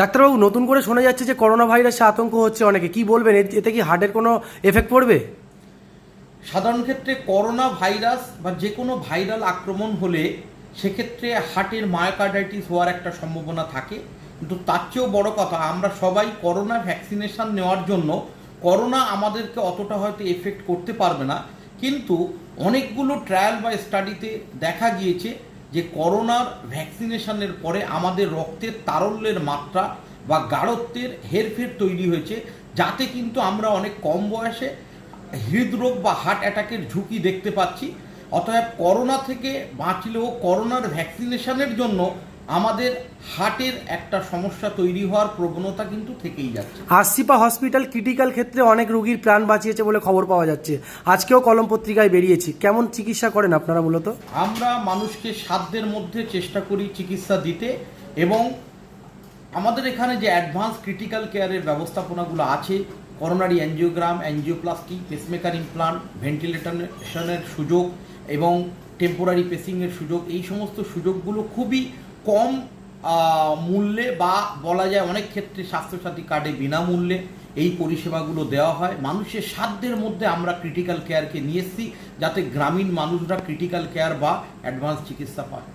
ডাক্তারবাবু, নতুন করে শোনা যাচ্ছে যে করোনা ভাইরাসে আতঙ্ক হচ্ছে অনেকে। কি বলবেন? এতে কি হার্টের কোনো এফেক্ট পড়বে? সাধারণ ক্ষেত্রে করোনা ভাইরাস বা যে কোনো ভাইরাল আক্রমণ হলে সেক্ষেত্রে হার্টের মায়োকার্ডাইটিস হওয়ার একটা সম্ভাবনা থাকে। কিন্তু তার চেয়েও বড় কথা, আমরা সবাই করোনা ভ্যাকসিনেশন নেওয়ার জন্য করোনা আমাদেরকে অতটা হয়তো এফেক্ট করতে পারবে না। কিন্তু অনেকগুলো ট্রায়াল বা স্টাডিতে দেখা গিয়েছে যে করোনার ভ্যাকসিনেশনের পরে আমাদের রক্তের তারল্যের মাত্রা বা গাঢ়ত্বের হেরফের তৈরি হয়েছে, যাতে কিন্তু আমরা অনেক কম বয়সে হৃদরোগ বা হার্ট অ্যাটাকের ঝুঁকি দেখতে পাচ্ছি। অতএব করোনা থেকে বাঁচলেও করোনার ভ্যাকসিনেশনের জন্য আমাদের হার্টের একটা সমস্যা তৈরি হওয়ার প্রবণতা কিন্তু থেকেই যাচ্ছে। আসিপা হসপিটাল ক্রিটিক্যাল ক্ষেত্রে অনেক রোগীর প্রাণ বাঁচিয়েছে বলে খবর পাওয়া যাচ্ছে। আজকেও কলম পত্রিকায় বেরিয়েছি। কেমন চিকিৎসা করেন আপনারা মূলত? আমরা মানুষকে সাধ্যের মধ্যে চেষ্টা করি চিকিৎসা দিতে এবং আমাদের এখানে যে অ্যাডভান্স ক্রিটিক্যাল কেয়ারের ব্যবস্থাপনাগুলো আছে coronary angiogram angioplasty pacemaker implant ভেন্টিলেশনের সুযোগ এবং টেম্পোরারি পেসিংয়ের সুযোগ এই সমস্ত সুযোগগুলো খুবই কম মূল্যে বা বলা যায় অনেক ক্ষেত্রে স্বাস্থ্যসাথী কার্ডে বিনামূল্যে এই পরিষেবাগুলো দেওয়া হয়। মানুষের সাধ্যের মধ্যে আমরা ক্রিটিক্যাল কেয়ারকে নিয়ে এসেছি যাতে গ্রামীণ মানুষরা ক্রিটিক্যাল কেয়ার বা অ্যাডভান্স চিকিৎসা পায়।